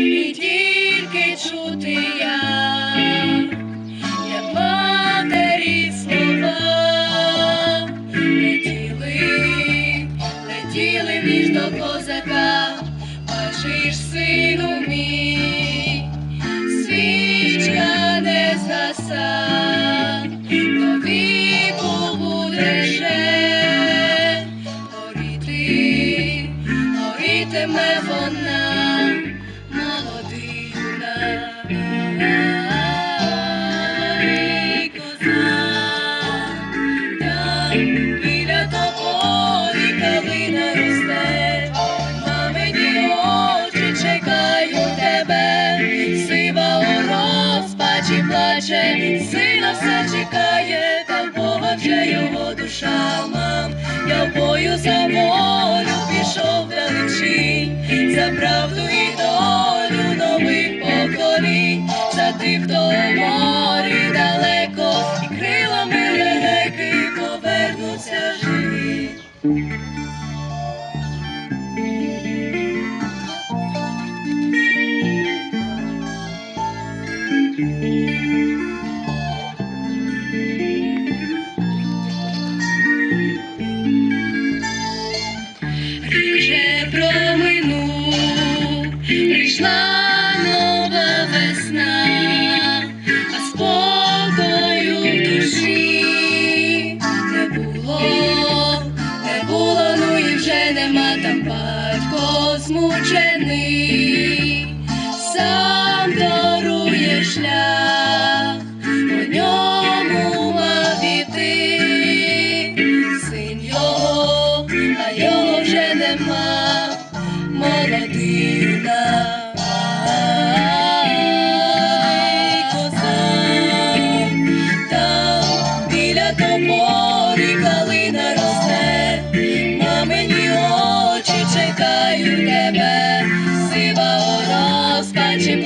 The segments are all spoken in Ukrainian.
І тільки чути я, за волю пішов далечінь, за правду you.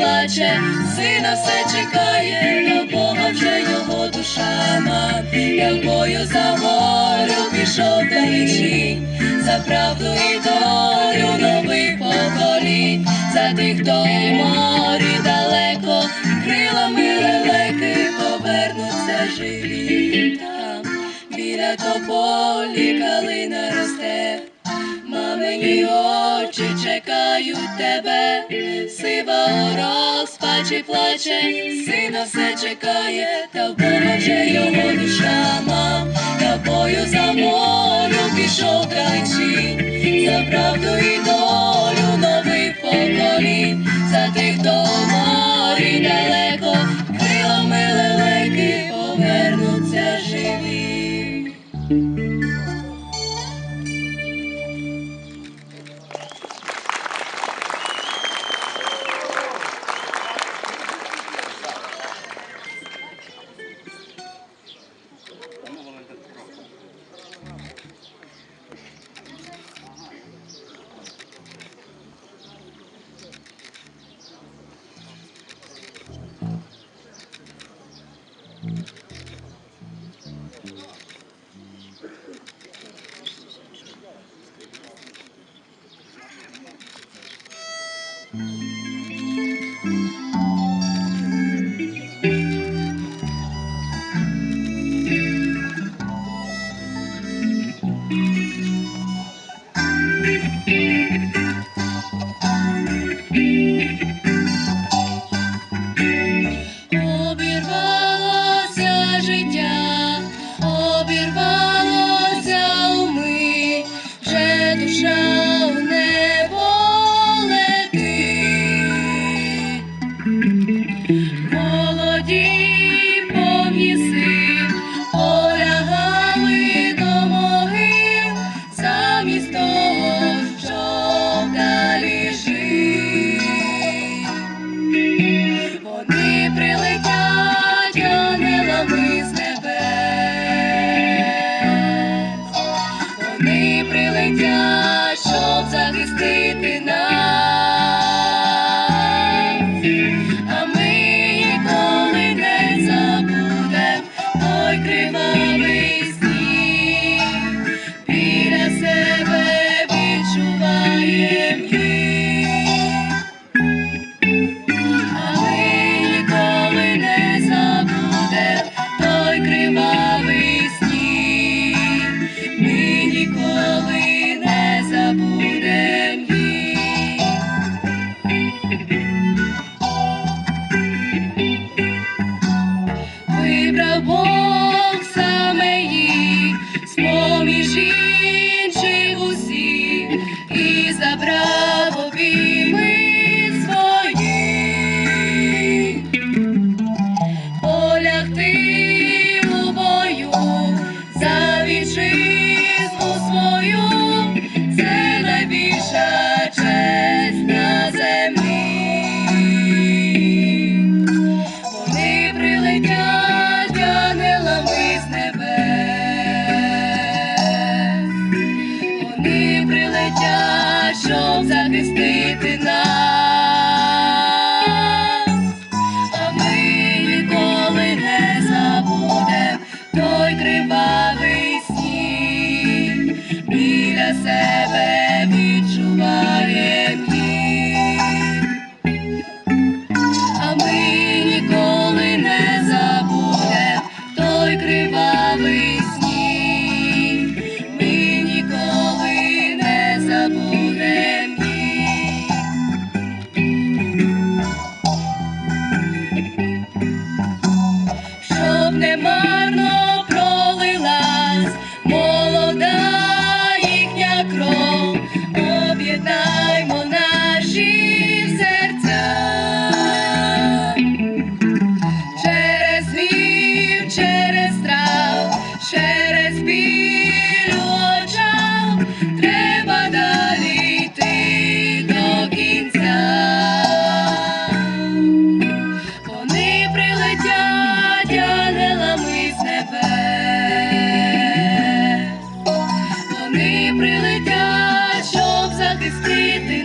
Плаче, сина все чекає, на Бога вже його душа мам. Я бою за волю пішов далечінь, за правду і долю нових поколінь, за тих, хто в морі далеко, крилами лелеки повернуться живі. Там біля тополі калина росте, мамині очі чекають тебе, сива у розпачі плаче, сина все чекає, та вже його душа мам. тобою бою за морю пішов далечінь, за правду і долю Maria. Що захистити нас. Christine.